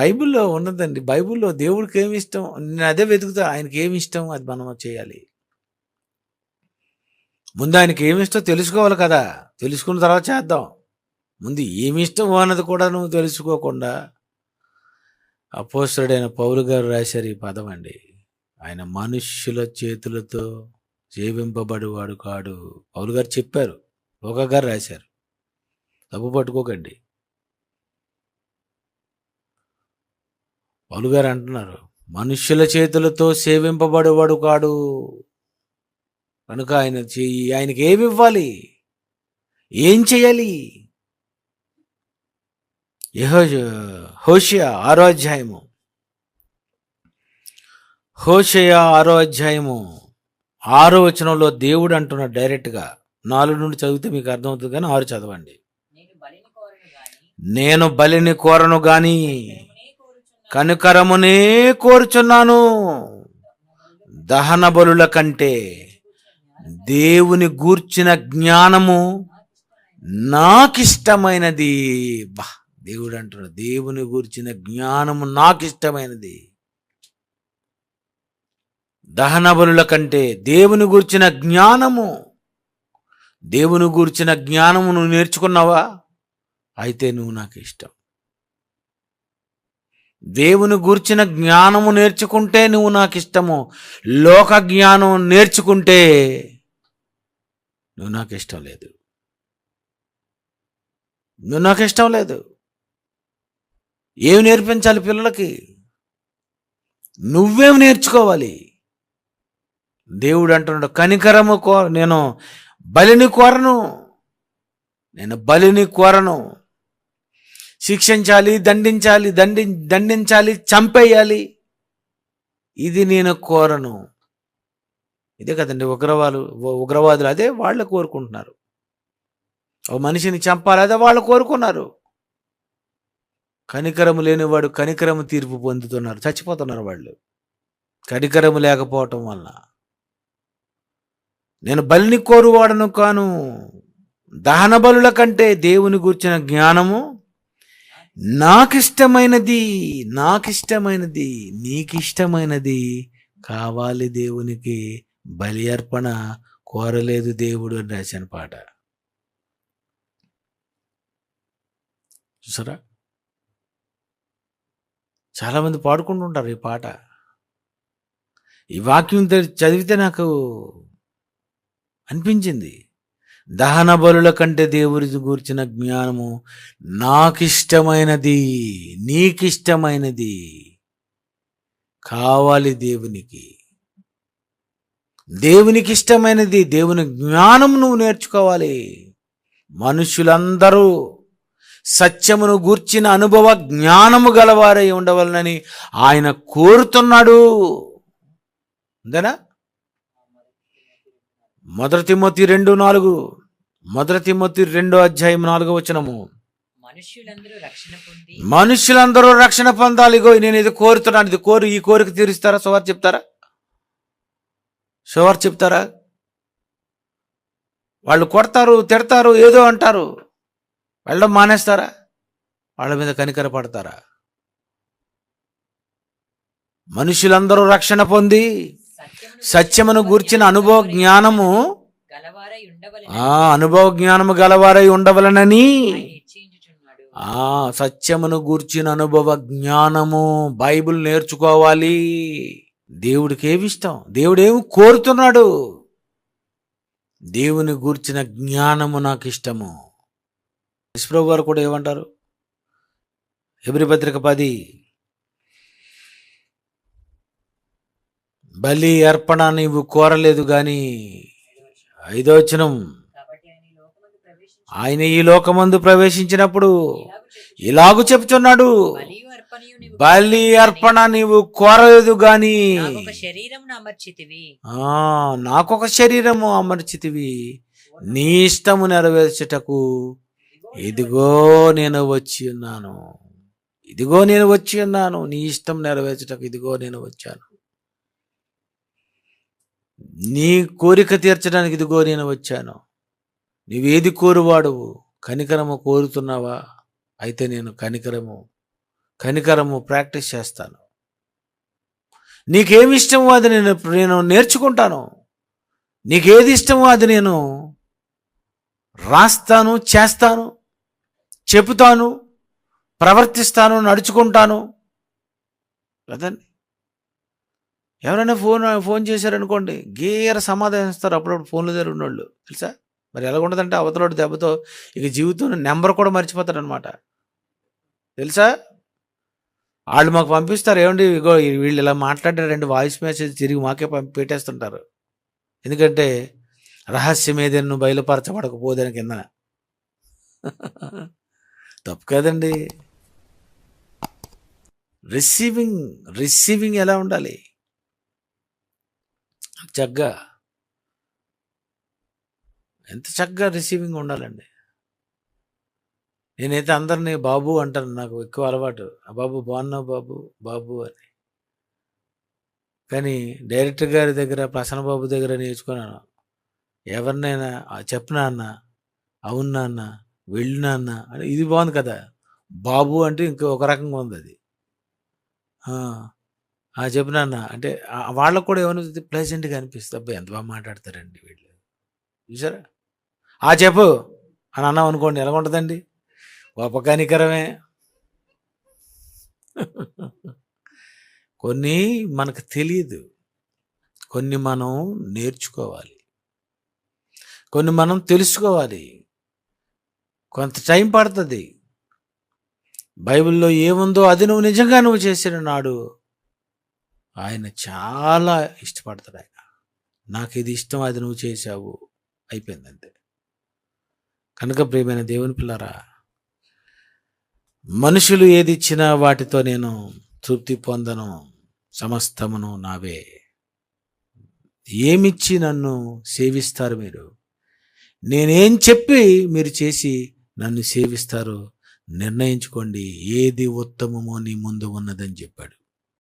బైబిల్లో ఉన్నదండి. బైబిల్లో దేవుడికి ఏమి ఇష్టం? నేను అదే వెతుకుతా. ఆయనకి ఏమి ఇష్టం? అది మనం చేయాలి. ముందు ఆయనకి ఏమి ఇష్టం తెలుసుకోవాలి కదా. తెలుసుకున్న తర్వాత చేద్దాం. ముందు ఏమి ఇష్టం అన్నది కూడా నువ్వు తెలుసుకోకుండా అపోస్తుడైన పౌలు గారు రాశారు ఈ పదం అండి. ఆయన మనుష్యుల చేతులతో సేవింపబడివాడు కాడు. పౌలు గారు చెప్పారు. ఒక గారు రాశారు. తప్పు పట్టుకోకండి. పౌలు గారు అంటున్నారు మనుష్యుల చేతులతో సేవింపబడేవాడు కాడు. కనుక ఆయన చెయ్యి ఆయనకి ఏమి ఇవ్వాలి? ఏం చేయాలి యెహో హోషియా ఆరో అధ్యాయము. హోషయ ఆరో అధ్యాయము. ఆరో వచనంలో దేవుడు అంటున్నాడు డైరెక్ట్గా. నాలుగు నుండి చదివితే మీకు అర్థమవుతుంది కానీ ఆరు చదవండి. నేను బలిని కోరను గాని నేను బలిని కోరను గాని కనుకరమునే కోరుచున్నాను. కోరుచున్నాను. దహన బలుల కంటే దేవుని గూర్చిన జ్ఞానము నాకిష్టమైనది. బా దేవుడు అంటున్నాడు దేవుని గూర్చిన జ్ఞానము నాకిష్టమైనది. దహన బలుల కంటే దేవుని గూర్చిన జ్ఞానము దేవుని గూర్చిన జ్ఞానము నువ్వు నేర్చుకున్నావా? అయితే నువ్వు నాకు ఇష్టం దేవుని గూర్చిన జ్ఞానము నేర్చుకుంటే నువ్వు నాకు ఇష్టము లోక జ్ఞానం నేర్చుకుంటే నువ్వు నాకు ఇష్టం లేదు. నువ్వు నాకు ఇష్టం లేదు. ఏమి నేర్పించాలి పిల్లలకి? నువ్వేం నేర్చుకోవాలి? దేవుడు అంటున్నాడు కనికరము కో నేను బలిని కోరను నేను బలిని కోరను. శిక్షించాలి దండించాలి దండి దండించాలి చంపేయాలి. ఇది నేను కోరను. ఇదే కదండి ఉగ్రవాదు ఉగ్రవాదులు అదే వాళ్ళు కోరుకుంటున్నారు. ఓ మనిషిని చంపాలి అదే వాళ్ళు కోరుకున్నారు. కనికరము లేనివాడు కనికరము తీర్పు పొందుతున్నారు. చచ్చిపోతున్నారు వాళ్ళు. కనికరము లేకపోవటం వల్ల నేను బలిని కోరువాడను కాను దహన బలుల కంటే దేవుని గూర్చిన జ్ఞానము నాకిష్టమైనది నాకిష్టమైనది నీకిష్టమైనది కావాలి దేవునికి బలి అర్పణ కోరలేదు దేవుడు అని రాసిన పాట. చూసారా? చాలామంది పాడుకుంటుంటారు ఈ పాట. ఈ వాక్యం చదివితే నాకు అనిపించింది. దహన బలుల కంటే దేవుడి గూర్చిన జ్ఞానము నాకిష్టమైనది నీకిష్టమైనది కావాలి దేవునికి. దేవునికి ఇష్టమైనది దేవుని జ్ఞానం నువ్వు నేర్చుకోవాలి. మనుషులందరూ సత్యమును గూర్చిన అనుభవ జ్ఞానము గలవారై ఉండవలనని ఆయన కోరుతున్నాడు. అంతేనా మొదటి మొత్తి రెండు నాలుగు. మొదటి తిమ్మతి రెండో అధ్యాయం నాలుగో వచనము. మనుషులందరూ రక్షణ పొందాలి. ఇగో నేను ఇది కోరుతున్నాను. ఇది కోరు ఈ కోరిక తీరుస్తారా? సువార్ చెప్తారా? సువార్ చెప్తారా? వాళ్ళు కొడతారు తిడతారు ఏదో అంటారు. వెళ్ళడం మానేస్తారా? వాళ్ళ మీద కనికర పడతారా? మనుషులందరూ రక్షణ పొంది సత్యమును గూర్చిన అనుభవ జ్ఞానము ఆ అనుభవ జ్ఞానము గలవారై ఉండవలనని. ఆ సత్యమును గూర్చిన అనుభవ జ్ఞానము బైబిల్ నేర్చుకోవాలి. దేవుడికి ఏమి ఇష్టం? దేవుడు ఏమి కోరుతున్నాడు? దేవుని గూర్చిన జ్ఞానము నాకు ఇష్టము యశ్ప్రభు గారు కూడా ఏమంటారు? ఎబ్రి పత్రిక పది. బలి అర్పణ నీవు కోరలేదు గాని ఐదో వచనం. కాబట్టి ఆయన ఈ లోకమందు ప్రవేశించినప్పుడు ఇలాగు చెప్తున్నాడు. బలి అర్పణ నీవు కోరలేదు గాని. నాకొక శరీరము అమర్చితివి. నీ ఇష్టము నెరవేర్చుటకు ఇదిగో నేను వచ్చి ఉన్నాను. ఇదిగో నేను వచ్చి ఉన్నాను. నీ ఇష్టం నెరవేర్చుటకు ఇదిగో నేను వచ్చాను. నీ కోరిక తీర్చడానికి ఇదిగో నేను వచ్చాను. నీవేది కోరువాడువు కనికరము కోరుతున్నావా? అయితే నేను కనికరము కనికరము ప్రాక్టీస్ చేస్తాను. నీకేమి ఇష్టమో అది నేను నేను నేర్చుకుంటాను. నీకేది ఇష్టమో అది నేను రాస్తాను చేస్తాను చెబుతాను ప్రవర్తిస్తాను నడుచుకుంటాను. కదండి ఎవరైనా ఫోన్ ఫోన్ చేశారనుకోండి గేర సమాధానం ఇస్తారు. అప్పుడప్పుడు ఫోన్లు దగ్గర ఉన్నోళ్ళు. తెలుసా? మరి ఎలా ఉండదంటే అవతలోడు దెబ్బతో ఇక జీవితంలో నెంబర్ కూడా మర్చిపోతారనమాట తెలుసా? వాళ్ళు మాకు పంపిస్తారు. ఏమండి ఇగో వీళ్ళు ఇలా మాట్లాడారండి వాయిస్ మెసేజ్ తిరిగి మాకే పంపి పెట్టేస్తుంటారు. ఎందుకంటే రహస్యం ఏదైనా బయలుపరచబడకపోదని కింద తప్పు కదండి. రిసీవింగ్ రిసీవింగ్ ఎలా ఉండాలి? చక్కగా ఎంత చక్కగా రిసీవింగ్ ఉండాలండి. నేనైతే అందరినీ బాబు అంటాను నాకు ఎక్కువ అలవాటు. "ఆ బాబు బాగున్నావు బాబు బాబు అని. కానీ డైరెక్టర్ గారి దగ్గర ప్రసన్న బాబు దగ్గర నేర్చుకున్నాను. ఎవరినైనా "ఆ, చెప్పనా అన్న అవునా అన్న వెళ్ళినా అన్న అని. ఇది బాగుంది కదా. బాబు అంటే ఇంకో ఒక రకంగా ఉంది అది. "ఆ, చెప్పు నాన్న. అంటే వాళ్ళకు కూడా ఏమైనా ప్లెజెంట్గా అనిపిస్తుంది. అబ్బాయి ఎంత బాగా మాట్లాడతారండి వీళ్ళు. చూసారా? ఆ చెప్పు. అని అన్నాం అనుకోండి ఎలా ఉంటుందండి? గొప్ప కొన్ని మనకు తెలియదు. కొన్ని మనం నేర్చుకోవాలి. కొన్ని మనం తెలుసుకోవాలి. కొంత టైం పడుతుంది. బైబిల్లో ఏముందో అది నువ్వు నిజంగా నువ్వు చేసిన నాడు ఆయన చాలా ఇష్టపడతాడు ఆయన. నాకు ఇది ఇష్టం అది నువ్వు చేశావు. అయిపోయింది అంతే. కనుక ప్రియమైన దేవుని పిల్లరా మనుషులు ఏది ఇచ్చినా వాటితో నేను తృప్తి పొందను సమస్తమును నావే. ఏమిచ్చి నన్ను సేవిస్తారు మీరు? నేనేం చెప్పి మీరు చేసి నన్ను సేవిస్తారు నిర్ణయించుకోండి. ఏది ఉత్తమమో నీ ముందు ఉన్నదని చెప్పాడు.